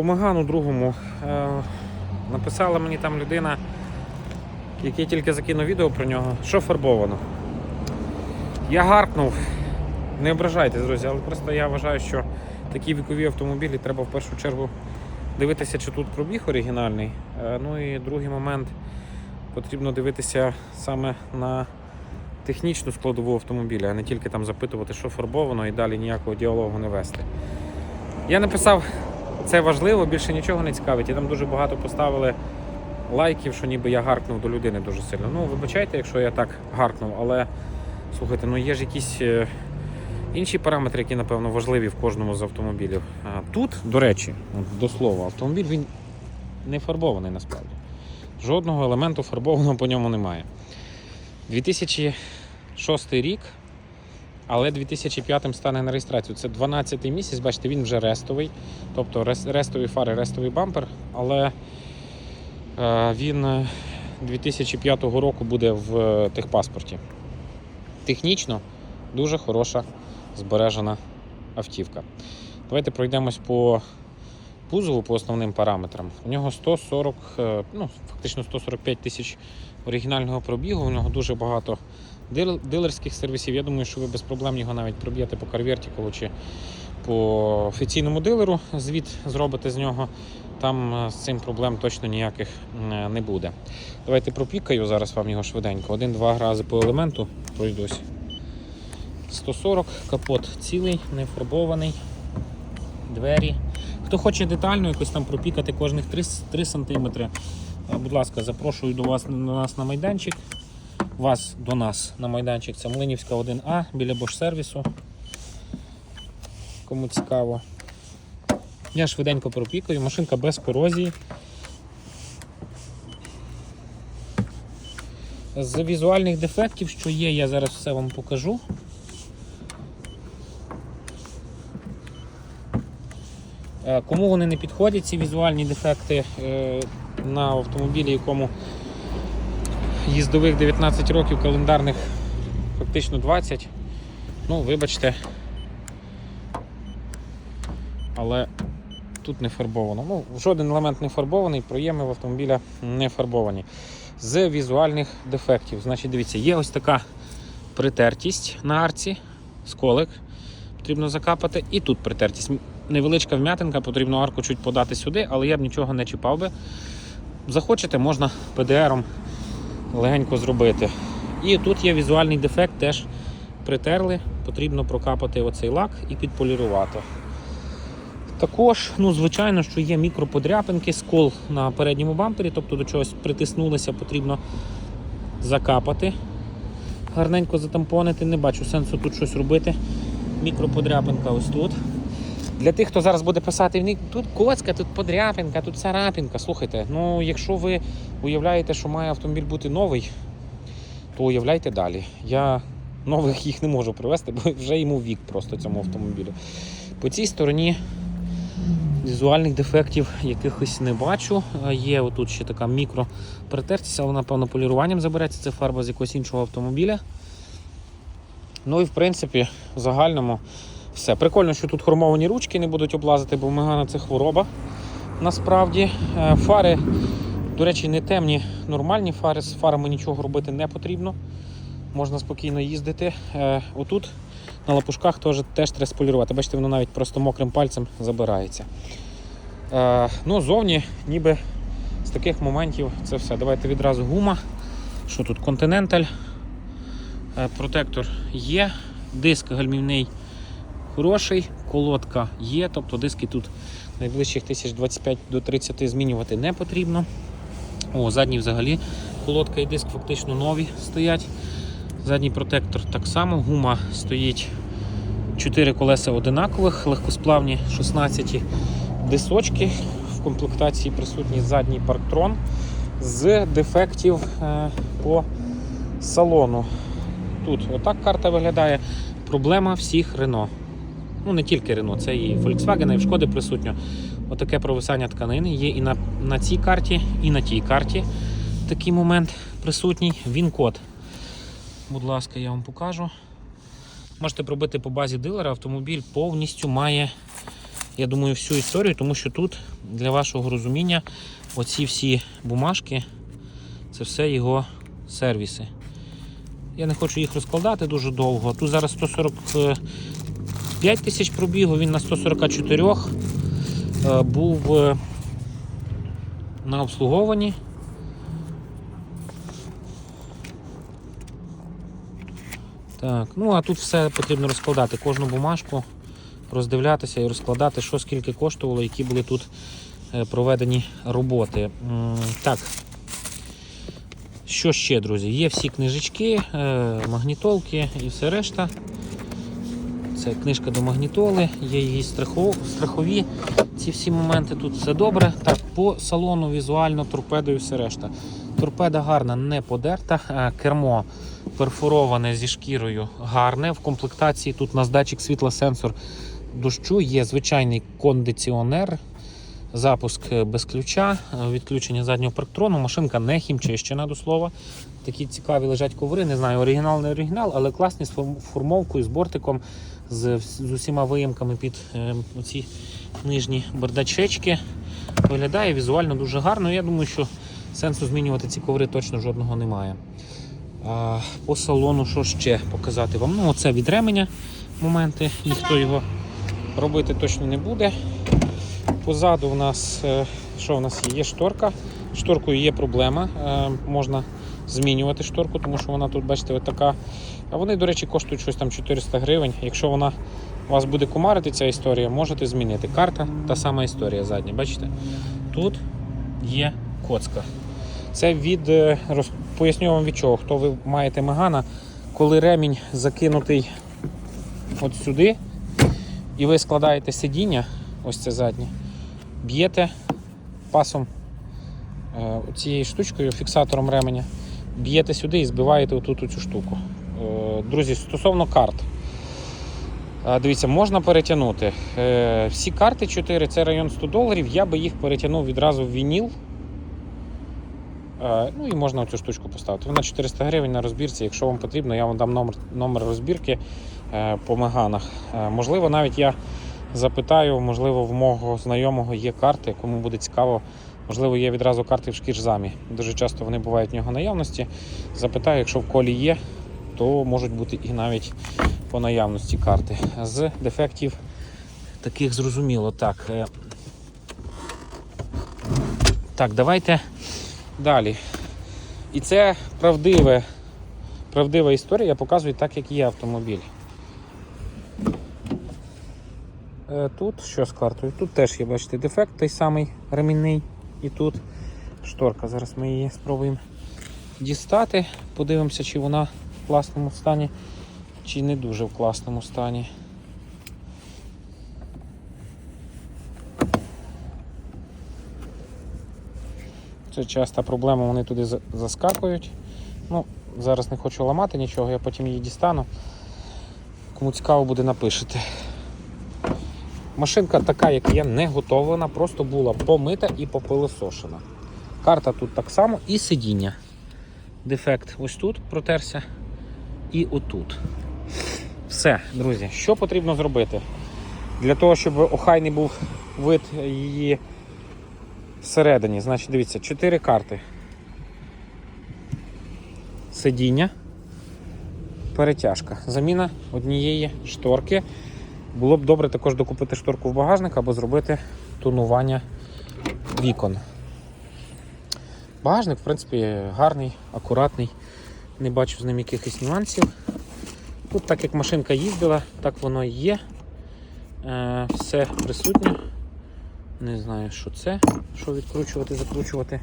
По другому е, написала мені там людина, який тільки закинув відео про нього, що фарбовано. Я гаркнув, не ображайтесь, друзі, але просто я вважаю, що такі вікові автомобілі треба в першу чергу дивитися, чи тут пробіг оригінальний. Е, ну і другий момент потрібно дивитися саме на технічну складову автомобіля, а не тільки там запитувати, що фарбовано, і далі ніякого діалогу не вести. Я написав, це важливо, більше нічого не цікавить. І там дуже багато поставили лайків, що ніби я гаркнув до людини дуже сильно. Ну, вибачайте, якщо я так гаркнув, але слухайте, ну є ж якісь е, інші параметри, які, напевно, важливі в кожному з автомобілів. Тут, до речі, до слова, автомобіль він не фарбований насправді. Жодного елементу фарбованого по ньому немає. 2006 рік, але 2005 стане на реєстрацію. Це 12 місяць, бачите, він вже рестовий. Тобто рестові фари, рестовий бампер, але е, він е, 2005 року буде в е, техпаспорті. Технічно дуже хороша збережена автівка. Давайте пройдемось по кузову по основним параметрам. У нього 140, е, ну, фактично 145 тисяч оригінального пробігу. У нього дуже багато дилерських сервісів. Я думаю, що ви без проблем його навіть проб'єте по CarVertical чи по офіційному дилеру. Звіт зробите з нього. Там е, з цим проблем точно ніяких е, не буде. Давайте пропікаю зараз вам його швиденько. Один-два рази по елементу пройдусь. 140, капот цілий, не фарбований. Двері. Хто хоче детально якось там пропікати кожних 3, 3 см, будь ласка, запрошую до вас до нас на майданчик. Вас до нас на майданчик. Це Млинівська 1А біля Bosch сервісу. Кому цікаво. Я швиденько пропікаю, машинка без корозії. З візуальних дефектів, що є, я зараз все вам покажу. Е, Кому вони не підходять, ці візуальні дефекти е, на автомобілі, якому їздових 19 років, календарних фактично 20. Ну, вибачте. Але тут не фарбовано. Ну, жоден елемент не фарбований, проєми в автомобіля не фарбовані. З візуальних дефектів. Значить, дивіться, є ось така притертість на арці, сколик. Потрібно закапати. І тут притертість. Невеличка вм'ятинка, потрібно арку чуть подати сюди, але я б нічого не чіпав би. Захочете, можна ПДРом легенько зробити. І тут є візуальний дефект, теж притерли, потрібно прокапати оцей лак і підполірувати. Також, ну, звичайно, що є мікроподряпинки, скол на передньому бампері, тобто до чогось притиснулися, потрібно закапати, гарненько затампонити. Не бачу сенсу тут щось робити. Мікроподряпинка ось тут. Для тих, хто зараз буде писати в них, тут коцка, тут подряпинка, тут царапинка. Слухайте, ну якщо ви уявляєте, що має автомобіль бути новий, то уявляйте далі. Я нових їх не можу привезти, бо вже йому вік просто цьому автомобілю. По цій стороні візуальних дефектів якихось не бачу. Е, Є отут ще така мікро притертість, але напевно поліруванням забереться. Це фарба з якогось іншого автомобіля. Ну і в принципі, в загальному все. Прикольно, що тут хромовані ручки не будуть облазити, бо Мегана це хвороба. Насправді. Е, Фари, до речі, не темні, нормальні фари. З фарами нічого робити не потрібно. Можна спокійно їздити. Е, Отут на лапушках теж, теж треба сполірувати. Бачите, воно навіть просто мокрим пальцем забирається. Е, ну, зовні, ніби з таких моментів це все. Давайте відразу гума. Що тут? Е, Протектор є, диск гальмівний хороший, колодка є, тобто диски тут найближчих 1025 до 30 змінювати не потрібно. О, задній взагалі колодка і диск фактично нові стоять. Задній протектор так само, гума стоїть 4 колеса одинакових, легкосплавні 16 дисочки. В комплектації присутній задній парктрон з дефектів е, по салону. Тут отак карта виглядає. Проблема всіх Рено. Ну, не тільки Рено, це і Volkswagen, і в Шкоди присутньо. Отаке провисання тканини є і на, на цій карті, і на тій карті. Такий момент присутній. Він код. Будь ласка, я вам покажу. Можете пробити по базі дилера, автомобіль повністю має я думаю, всю історію, тому що тут для вашого розуміння оці всі бумажки це все його сервіси. Я не хочу їх розкладати дуже довго. Тут зараз 145 тисяч пробігу, він на 144 е, був е, на обслуговуванні. Так, ну а тут все потрібно розкладати, кожну бумажку, роздивлятися і розкладати, що скільки коштувало, які були тут е, проведені роботи. Так. Що ще, друзі? Є всі книжечки, магнітолки і все решта. Це книжка до магнітоли, є її страхові. Ці всі моменти тут все добре. Так, по салону візуально торпедою все решта. Торпеда гарна, не подерта. Кермо перфороване зі шкірою гарне. В комплектації тут у нас датчик світлосенсор дощу, є звичайний кондиціонер. Запуск без ключа, відключення заднього парктрону, машинка не хімчищена до слова. Такі цікаві лежать коври, не знаю, оригінал не оригінал, але класні з формовкою, з бортиком, з, з усіма виїмками під е, оці нижні бардачечки. Виглядає візуально дуже гарно. Я думаю, що сенсу змінювати ці коври точно жодного немає. А, по салону що ще показати вам? Ну, оце від ременя моменти, ніхто його робити точно не буде. Позаду у нас е, що у нас є? Є шторка. Шторкою є проблема. е, Можна змінювати шторку, тому що вона тут, бачите, от така. А вони, до речі, коштують щось там 400 гривень. Якщо вона вас буде кумарити ця історія, можете змінити. Карта та сама історія задня. Бачите? Тут є коцка. Це від е, роз... поясню вам від чого. Хто ви маєте мегана, коли ремінь закинутий от сюди, і ви складаєте сидіння, ось це заднє, б'єте пасом е, цією штучкою, фіксатором ременя, б'єте сюди і збиваєте отут цю штуку. Е, Друзі, стосовно карт. Е, Дивіться, можна перетягнути. Е, Всі карти 4 це район 100 доларів. Я би їх перетягнув відразу в вініл. Ну і можна цю штучку поставити. Вона 400 гривень на розбірці. Якщо вам потрібно, я вам дам номер, номер розбірки по меганах. Можливо, навіть я запитаю, можливо, в мого знайомого є карти, кому буде цікаво. Можливо, є відразу карти в шкірзамі. Дуже часто вони бувають в нього наявності. Запитаю, якщо в колі є, то можуть бути і навіть по наявності карти. З дефектів таких зрозуміло. Так, е, так давайте далі. І це правдиве, правдива історія, я показую так, як є автомобіль. Е, Тут що з картою? Тут теж є, бачите, дефект той самий ремінний. І тут шторка. Зараз ми її спробуємо дістати. Подивимося, чи вона в класному стані, чи не дуже в класному стані. Це часта проблема, вони туди заскакують. Ну, зараз не хочу ламати нічого, я потім її дістану. Кому цікаво буде, напишете. Машинка така, як є, не готовлена, просто була помита і попилосошена. Карта тут так само і сидіння. Дефект ось тут протерся і отут. Все, друзі, що потрібно зробити? Для того, щоб охайний був вид її всередині. Значить, дивіться, 4 карти. Сидіння, перетяжка. Заміна однієї шторки. Було б добре також докупити шторку в багажник або зробити тонування вікон. Багажник, в принципі, гарний, акуратний, не бачу з ним якихось нюансів. Тут, так як машинка їздила, так воно і є. Е, все присутнє. Не знаю, що це, що відкручувати, закручувати.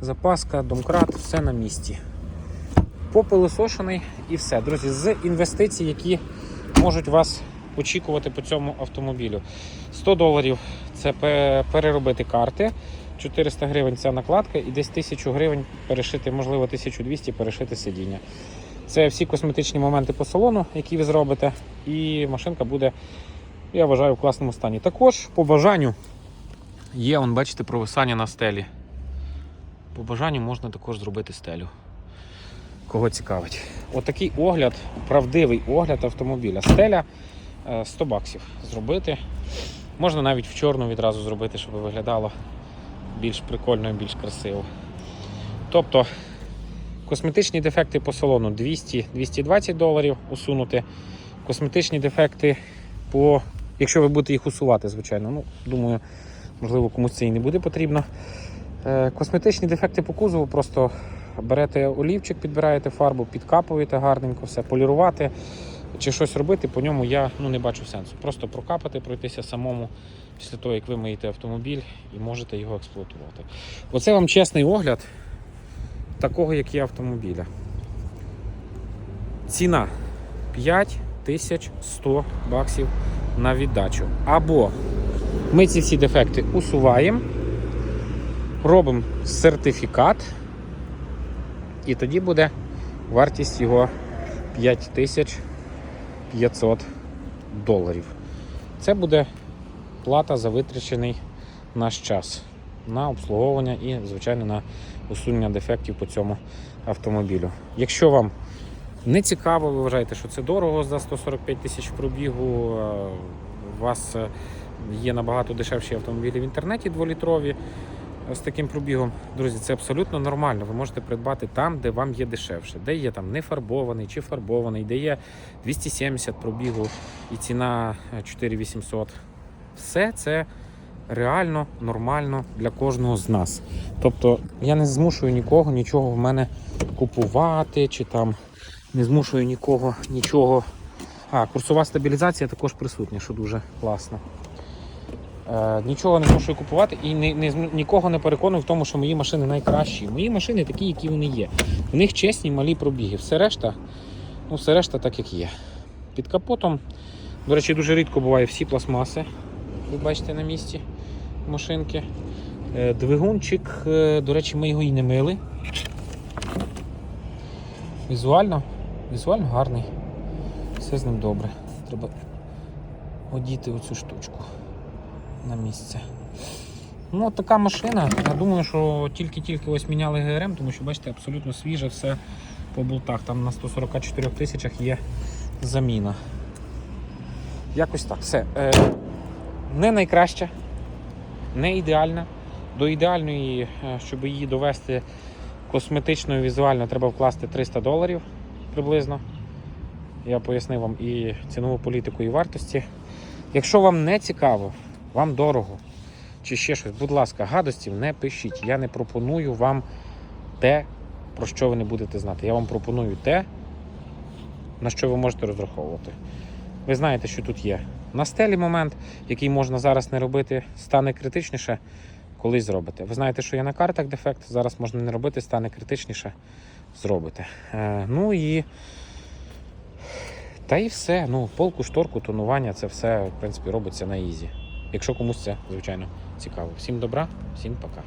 Запаска, домкрат, все на місці. Попилосошений і все. Друзі, з інвестицій, які можуть вас очікувати по цьому автомобілю. 100 доларів це переробити карти, 400 гривень ця накладка і десь 1000 гривень перешити, можливо, 1200 перешити сидіння. Це всі косметичні моменти по салону, які ви зробите, і машинка буде, я вважаю, в класному стані. Також по бажанню є, он, бачите, провисання на стелі. По бажанню можна також зробити стелю. Кого цікавить. Отакий огляд, правдивий огляд автомобіля. Стеля 100 баксів зробити. Можна навіть в чорну відразу зробити, щоб виглядало більш прикольно і більш красиво. Тобто косметичні дефекти по салону 200-220 доларів усунути. Косметичні дефекти по. Якщо ви будете їх усувати, звичайно. Ну, думаю, можливо, комусь це і не буде потрібно. Е, Косметичні дефекти по кузову просто берете олівчик, підбираєте фарбу, підкапуєте гарненько, все, полірувати чи щось робити, по ньому я ну, не бачу сенсу. Просто прокапати, пройтися самому після того, як ви миєте автомобіль і можете його експлуатувати. Оце вам чесний огляд такого, як є автомобіля. Ціна 5100 баксів на віддачу. Або ми ці всі дефекти усуваємо, робимо сертифікат, і тоді буде вартість його 5500 доларів. Це буде плата за витрачений наш час на обслуговування і, звичайно, на усунення дефектів по цьому автомобілю. Якщо вам не цікаво, ви вважаєте, що це дорого за 145 тисяч пробігу, у вас е, є набагато дешевші автомобілі в інтернеті 2-літрові з таким пробігом. Друзі, це абсолютно нормально. Ви можете придбати там, де вам є дешевше, де є там не фарбований чи фарбований, де є 270 пробігу і ціна е, 4800. Все це реально нормально для кожного з нас. Тобто я не змушую нікого нічого в мене купувати, чи там не змушую нікого нічого. А, курсова стабілізація також присутня, що дуже класно. Е, нічого не змушую купувати і не, не, нікого не переконую в тому, що мої машини найкращі. Мої машини такі, які вони є. У них чесні малі пробіги. Все решта, ну, все решта так, як є. Під капотом, до речі, дуже рідко буває всі пластмаси. Ви бачите на місці машинки. Е, Двигунчик, е, до речі, ми його і не мили. Візуально, візуально гарний. Все з ним добре. Треба одіти оцю штучку на місце. Ну, така машина. Я думаю, що тільки-тільки ось міняли ГРМ, тому що бачите, абсолютно свіже все по болтах. Там на 144 тисячах є заміна. Якось так. Все. Е, не найкраща, не ідеальна. До ідеальної, е, щоб її довести косметично і візуально, треба вкласти 300 доларів приблизно. Я пояснив вам і цінову політику, і вартості. Якщо вам не цікаво, вам дорого чи ще щось, будь ласка, гадостів не пишіть. Я не пропоную вам те, про що ви не будете знати. Я вам пропоную те, на що ви можете розраховувати. Ви знаєте, що тут є. На стелі момент, який можна зараз не робити, стане критичніше, колись зробите. Ви знаєте, що є на картах дефект, зараз можна не робити, стане критичніше, зробите. Е, ну і. Та і все. Ну, полку, шторку, тонування це все, в принципі, робиться на ізі. Якщо комусь це, звичайно, цікаво. Всім добра, всім пока.